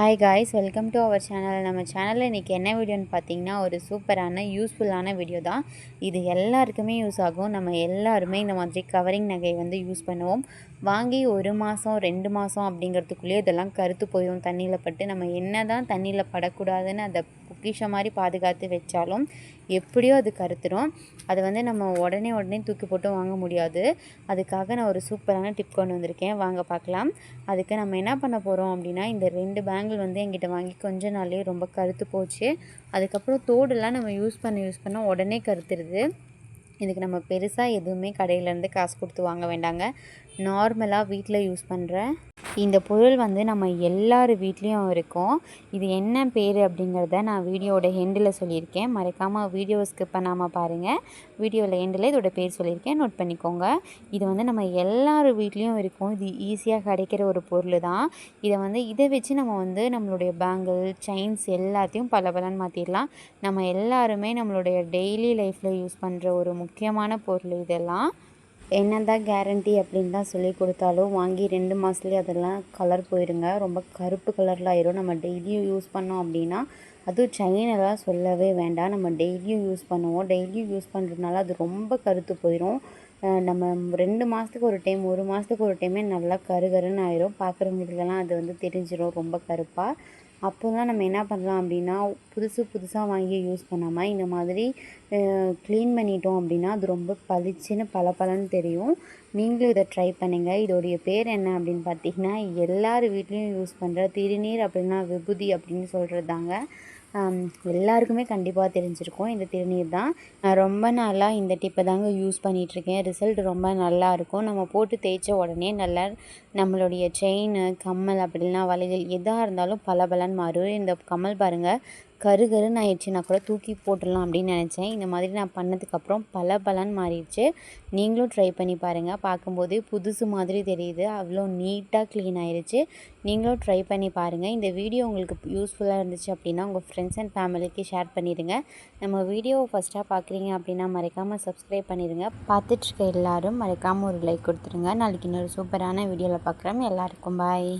Hi guys welcome to our channel நம்ம சேனலில் இன்றைக்கி என்ன வீடியோன்னு பார்த்தீங்கன்னா ஒரு சூப்பரான யூஸ்ஃபுல்லான வீடியோ தான். இது எல்லாருக்குமே யூஸ் ஆகும். நம்ம எல்லாருமே இந்த மாதிரி கவரிங் நகை வந்து யூஸ் பண்ணுவோம். வாங்கி ஒரு மாதம் ரெண்டு மாதம் அப்படிங்கிறதுக்குள்ளேயே இதெல்லாம் கருத்து போயிடும் தண்ணியில் பட்டு நம்ம என்ன தான் தண்ணியில் படக்கூடாதுன்னு அதை பொக்கிஷம் மாதிரி பாதுகாத்து வச்சாலும் எப்படியோ அது கருத்துரும். அது வந்து நம்ம உடனே உடனே தூக்கி போட்டு வாங்க முடியாது. அதுக்காக நான் ஒரு சூப்பரான டிப் கொண்டு வந்திருக்கேன். வாங்க பார்க்கலாம். அதுக்கு நம்ம என்ன பண்ண போகிறோம் அப்படின்னா இந்த ரெண்டு பேங்கிள் வந்து எங்கிட்ட வாங்கி கொஞ்ச நாள்லேயே ரொம்ப கருத்து போச்சு. அதுக்கப்புறம் தோடெல்லாம் நம்ம யூஸ் பண்ண யூஸ் பண்ண உடனே கருத்துருது. இதுக்கு நம்ம பெருசாக எதுவுமே கடையிலேருந்து காசு கொடுத்து வாங்க வேண்டாங்க. நார்மலாக வீட்டில் யூஸ் பண்ணுற இந்த பொருள் வந்து நம்ம எல்லார் வீட்லேயும் இருக்கும். இது என்ன பேர் அப்படிங்கிறத நான் வீடியோவோட ஹெண்டில் சொல்லியிருக்கேன். மறக்காமல் வீடியோ ஸ்கிப் பண்ணாமல் பாருங்கள் வீடியோவில் ஹெண்டில் இதோட பேர் சொல்லியிருக்கேன். நோட் பண்ணிக்கோங்க. இது வந்து நம்ம எல்லார் வீட்லேயும் இருக்கும். இது ஈஸியாக கிடைக்கிற ஒரு பொருள் தான் இதை வந்து இதை வச்சு நம்ம வந்து நம்மளுடைய பேங்கிள் செயின்ஸ் எல்லாத்தையும் பல பலன் மாற்றிடலாம் நம்ம எல்லாருமே நம்மளுடைய டெய்லி லைஃப்பில் யூஸ் பண்ணுற ஒரு முக்கியமான பொருள் இதெல்லாம். என்ன தான் கேரண்டி அப்படின்னு தான் சொல்லி கொடுத்தாலும் வாங்கி ரெண்டு மாதத்துலேயே அதெல்லாம் கலர் போயிடுங்க ரொம்ப கருப்பு கலரில் ஆயிரும். நம்ம டெய்லியும் யூஸ் பண்ணோம் அப்படின்னா அதுவும் செயினெல்லாம் சொல்லவே வேண்டாம். நம்ம டெய்லியும் யூஸ் பண்ணுவோம். டெய்லியும் யூஸ் பண்ணுறதுனால அது ரொம்ப கருத்து போயிடும் நம்ம ரெண்டு மாதத்துக்கு ஒரு டைம் ஒரு மாதத்துக்கு ஒரு டைமே நல்லா கரு கருன்னு ஆயிரும். பார்க்குறவங்களுக்கெல்லாம் அது வந்து தெரிஞ்சிடும் ரொம்ப கருப்பாக அப்போ தான் நம்ம என்ன பண்ணலாம் அப்படின்னா புதுசு புதுசாக வாங்கி யூஸ் பண்ணாமல் இந்த மாதிரி க்ளீன் பண்ணிட்டோம் அப்படின்னா அது ரொம்ப பளிச்சுன்னு பல பலன்னு தெரியும். நீங்களும் இதை ட்ரை பண்ணுங்கள் இதோடைய பேர் என்ன அப்படின்னு பார்த்தீங்கன்னா எல்லார் வீட்லேயும் யூஸ் பண்ணுற திருநீர் அப்படின்னா விபூதி அப்படின்னு சொல்கிறது தாங்க எல்லாருக்குமே கண்டிப்பாக தெரிஞ்சிருக்கும். இந்த திருநீர் தான். நான் ரொம்ப நாளாக இந்த டிப்பை தாங்க யூஸ் பண்ணிகிட்ருக்கேன் ரிசல்ட் ரொம்ப நல்லா இருக்கும். நம்ம போட்டு தேய்ச்ச உடனே நல்லா நம்மளுடைய செயின் கம்மல் அப்படிலாம் வளையல் எதாக இருந்தாலும் பல பலன் மாறும். இந்த கம்மல் பாருங்கள் கரு கருன்னு நான் கூட தூக்கி போட்டுடலாம் அப்படின்னு நினச்சேன். இந்த மாதிரி நான் பண்ணதுக்கப்புறம் பல பலன் மாறிடுச்சு. நீங்களும் ட்ரை பண்ணி பாருங்கள் பார்க்கும்போது புதுசு மாதிரி தெரியுது. அவ்வளோ நீட்டாக க்ளீன் ஆயிடுச்சு நீங்களும் ட்ரை பண்ணி பாருங்கள் இந்த வீடியோ உங்களுக்கு யூஸ்ஃபுல்லாக இருந்துச்சு அப்படின்னா உங்கள் ஃப்ரெண்ட்ஸ் அண்ட் ஃபேமிலிக்கு ஷேர் பண்ணிடுங்க. நம்ம வீடியோவை ஃபஸ்ட்டாக பார்க்குறீங்க அப்படின்னா மறக்காமல் சப்ஸ்கிரைப் பண்ணிடுங்க. பார்த்துட்ருக்க எல்லோரும் மறக்காமல் ஒரு லைக் கொடுத்துருங்க. நாளைக்கு இன்னொரு சூப்பரான வீடியோவில் பார்க்குறோம். எல்லாருக்கும் பாய்